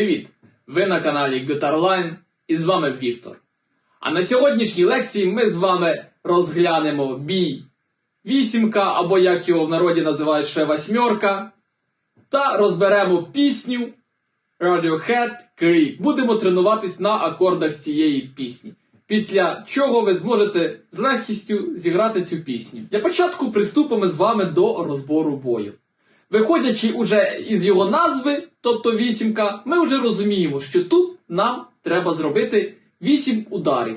Привіт! Ви на каналі Guitarline і з вами Віктор. А на сьогоднішній лекції ми з вами розглянемо бій вісімка, або як його в народі називають ще восьмерка, та розберемо пісню Radiohead Creep. Будемо тренуватись на акордах цієї пісні. Після чого ви зможете з легкістю зіграти цю пісню. Для початку приступимо з вами до розбору бою. Виходячи уже із його назви, тобто вісімка, ми вже розуміємо, що тут нам треба зробити 8 ударів.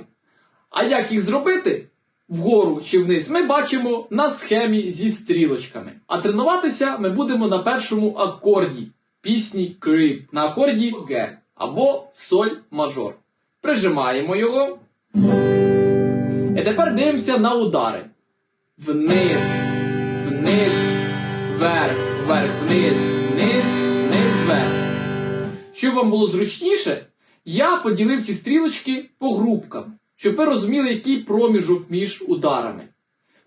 А як їх зробити? Вгору чи вниз, ми бачимо на схемі зі стрілочками. А тренуватися ми будемо на першому акорді пісні Creep, на акорді Г або соль мажор. Прижимаємо його. І тепер дивимося на удари. Вниз, вниз, вверх, вверх, вниз, вниз, вниз, вверх. Щоб вам було зручніше, я поділив ці стрілочки по групкам, щоб ви розуміли, який проміжок між ударами.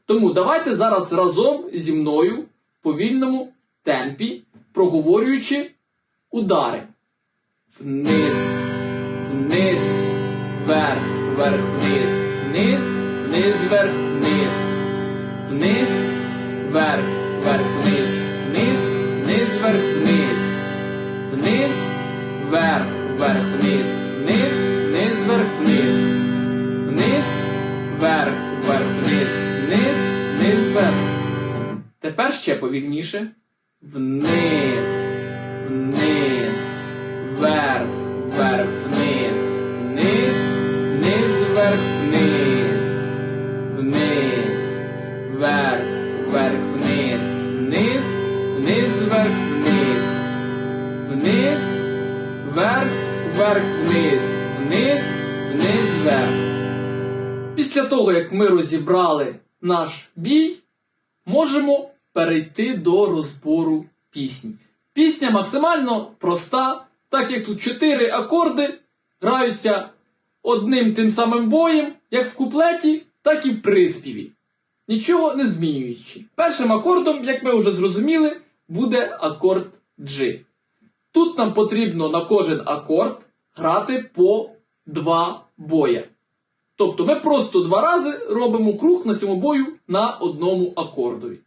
Тому давайте зараз разом зі мною в повільному темпі, проговорюючи удари. Вниз, вниз, вверх, вверх, вниз, вниз, вниз, вверх, вниз, вниз, вверх, вверх, вниз, ще повільніше. Вниз, вниз, вверх, вверх, вниз, вниз, вниз, вверх, вниз, вниз, вверх, вверх, вниз, вниз, вниз, вверх, вниз, вниз, вверх, вверх, вниз, вниз, вниз, вверх. Після того, як ми розібрали наш бій, можемо перейти до розбору пісні. Пісня максимально проста, так як тут чотири акорди граються одним тим самим боєм, як в куплеті, так і в приспіві. Нічого не змінюючи. Першим акордом, як ми вже зрозуміли, буде акорд G. Тут нам потрібно на кожен акорд грати по два боя. Тобто ми просто два рази робимо круг на цьому бою на одному акордові.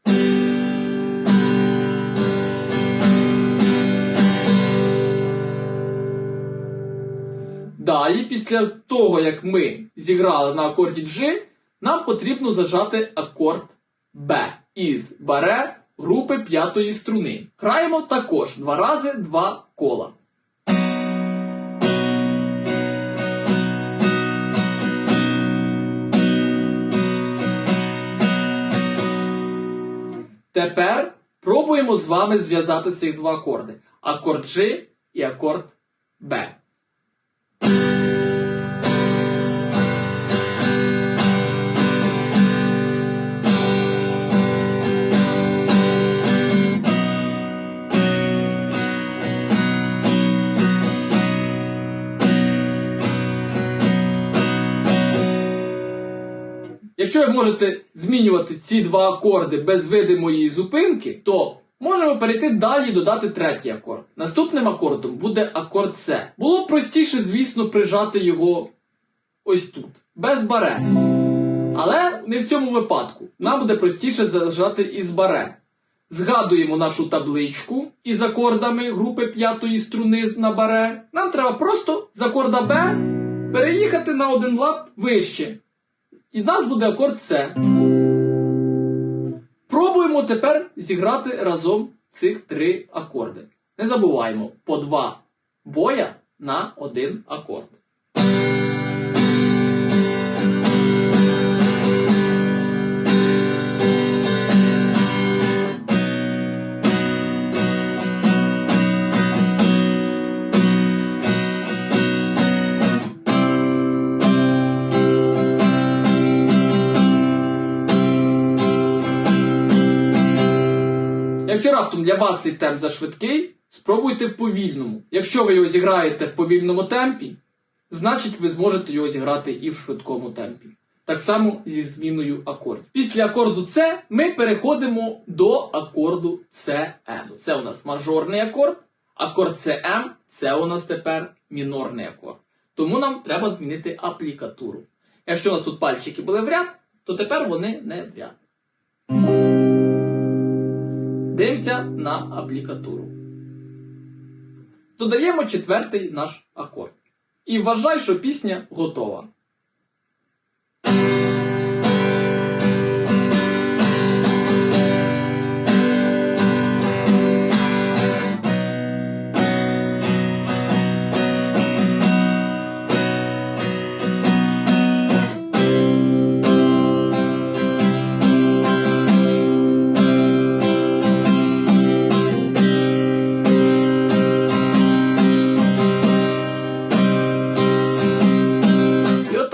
Далі, після того, як ми зіграли на акорді G, нам потрібно зажати акорд Б із баре групи п'ятої струни. Граємо також два рази два кола. Тепер пробуємо з вами зв'язати цих два акорди: акорд G і акорд Б. Якщо ви можете змінювати ці два акорди без видимої зупинки, то можемо перейти далі і додати третій акорд. Наступним акордом буде акорд С. Було б простіше, звісно, прижати його ось тут, без баре. Але не в цьому випадку. Нам буде простіше зажати із баре. Згадуємо нашу табличку із акордами групи п'ятої струни на баре. Нам треба просто з акорда Б переїхати на один лад вище. І в нас буде акорд С. Пробуємо тепер зіграти разом цих три акорди. Не забуваємо по два боя на один акорд. Якщо раптом для вас цей темп зашвидкий, спробуйте в повільному. Якщо ви його зіграєте в повільному темпі, значить ви зможете його зіграти і в швидкому темпі. Так само зі зміною акордів. Після акорду С ми переходимо до акорду СМ. Це у нас мажорний акорд, акорд СМ Це у нас тепер мінорний акорд. Тому нам треба змінити аплікатуру. Якщо у нас тут пальчики були в ряд, то тепер вони не в ряд. Дивимося на аплікатуру. Додаємо четвертий наш акорд. І вважай, що пісня готова.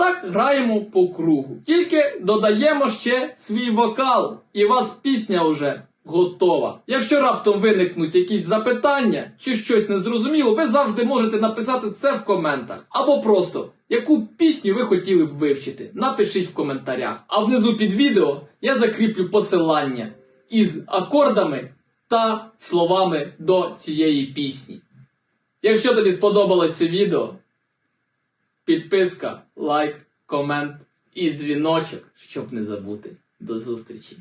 Отак граємо по кругу. Тільки додаємо ще свій вокал, і у вас пісня вже готова. Якщо раптом виникнуть якісь запитання чи щось незрозуміло, ви завжди можете написати це в коментах. Або просто яку пісню ви хотіли б вивчити. Напишіть в коментарях. А внизу під відео я закріплю посилання із акордами та словами до цієї пісні. Якщо тобі сподобалось це відео, Підписка, лайк, комент і дзвіночок, щоб не забути. До зустрічі!